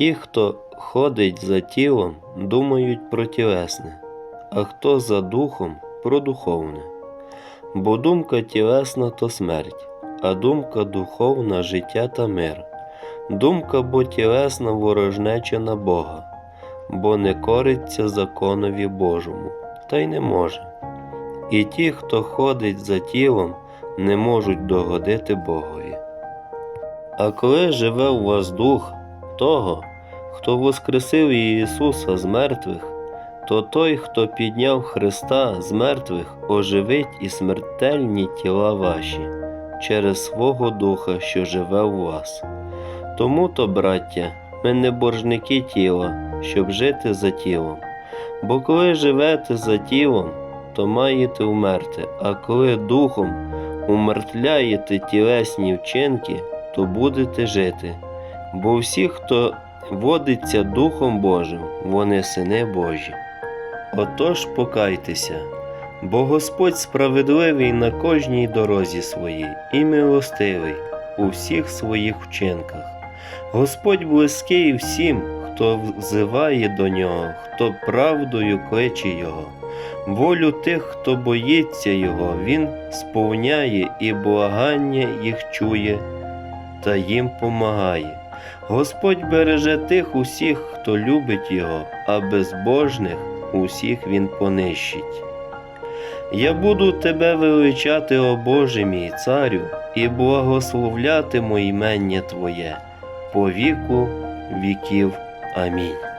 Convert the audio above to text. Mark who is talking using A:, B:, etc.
A: Ті, хто ходить за тілом, думають про тілесне, а хто за духом про духовне. Бо думка тілесна то смерть, а думка духовна життя та мир. Думка бо тілесна ворожнеча на Бога, бо не кориться законові Божому, та й не може. І ті, хто ходить за тілом, не можуть догодити Богові. А коли живе у вас дух того, хто воскресив Ісуса з мертвих, то той, хто підняв Христа з мертвих, оживить і смертельні тіла ваші через свого Духа, що живе у вас. Тому то, браття, ми не боржники тіла, щоб жити за тілом. Бо коли живете за тілом, то маєте вмерти, а коли духом умертвляєте тілесні вчинки, то будете жити. Бо всі, хто водиться Духом Божим, вони сини Божі. Отож покайтеся, бо Господь справедливий на кожній дорозі своїй і милостивий у всіх своїх вчинках. Господь близький всім, хто взиває до нього, хто правдою кличе Його. Волю тих, хто боїться Його, Він сповняє і благання їх чує та їм помагає. Господь береже тих усіх, хто любить Його, а безбожних усіх Він понищить. Я буду тебе величати, о Боже мій царю, і благословлятиму імення Твоє по віку віків. Амінь.